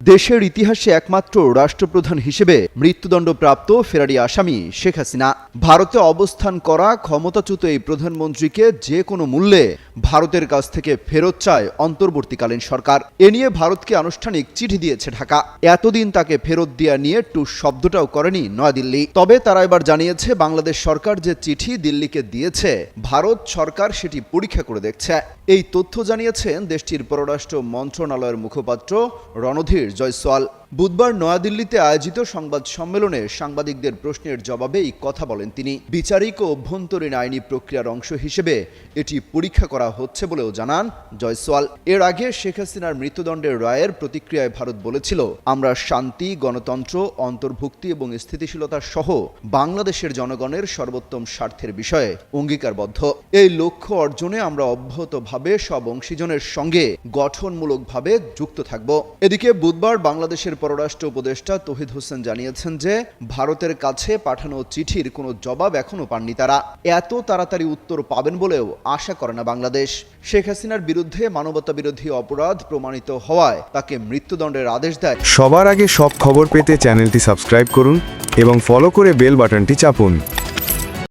দেশের ইতিহাসে একমাত্র রাষ্ট্রপ্রধান হিসেবে মৃত্যুদণ্ডপ্রাপ্ত ফেরারি আসামি শেখ হাসিনা। ভারতে অবস্থান করা ক্ষমতাচ্যুত এই প্রধানমন্ত্রীকে যে কোনো মূল্যে ভারতের কাছ থেকে ফেরত চায় অন্তর্বর্তীকালীন সরকার। এ নিয়ে ভারতকে আনুষ্ঠানিক চিঠি দিয়েছে ঢাকা। এতদিন তাকে ফেরত দেওয়া নিয়ে টু শব্দটাও করেনি নয়াদিল্লি। তবে তারা এবার জানিয়েছে, বাংলাদেশ সরকার যে চিঠি দিল্লিকে দিয়েছে, ভারত সরকার সেটি পরীক্ষা করে দেখছে। এই তথ্য জানিয়েছেন দেশটির পররাষ্ট্র মন্ত্রণালয়ের মুখপাত্র রণধীর জয়সওয়াল বুধবার নয়াদিল্লিতে আয়োজিত সংবাদ সম্মেলনে সাংবাদিকদের প্রশ্নের জবাবে এই কথা বলেন তিনি। বিচারিক ও অভ্যন্তরীণ আইনি প্রক্রিয়ার অংশ হিসেবে এটি পরীক্ষা করা হচ্ছে বলেও জানান জয়সওয়াল। এর আগে শেখ হাসিনার মৃত্যুদণ্ডের রায়ের প্রতিক্রিয়ায় ভারত বলেছিল, আমরা শান্তি, গণতন্ত্র, অন্তর্ভুক্তি এবং স্থিতিশীলতা সহ বাংলাদেশের জনগণের সর্বোত্তম স্বার্থের বিষয়ে অঙ্গীকারবদ্ধ। এই লক্ষ্য অর্জনে আমরা অব্যাহতভাবে সব অংশীজনের সঙ্গে গঠনমূলকভাবে যুক্ত থাকব। এদিকে বুধবার বাংলাদেশের পররাষ্ট্র উপদেষ্টা তহিদ হোসেন জানিয়েছেন যে ভারতের কাছে পাঠানো চিঠির কোনো জবাব এখনও পাননি তারা। এত তাড়াতাড়ি উত্তর পাবেন বলেও আশা করে না বাংলাদেশ। শেখ হাসিনার বিরুদ্ধে মানবতা বিরোধী অপরাধ প্রমাণিত হওয়ায় তাকে মৃত্যুদণ্ডের আদেশ দেয়। সবার আগে সব খবর পেতে চ্যানেলটি সাবস্ক্রাইব করুন এবং ফলো করে বেল বাটনটি চাপুন।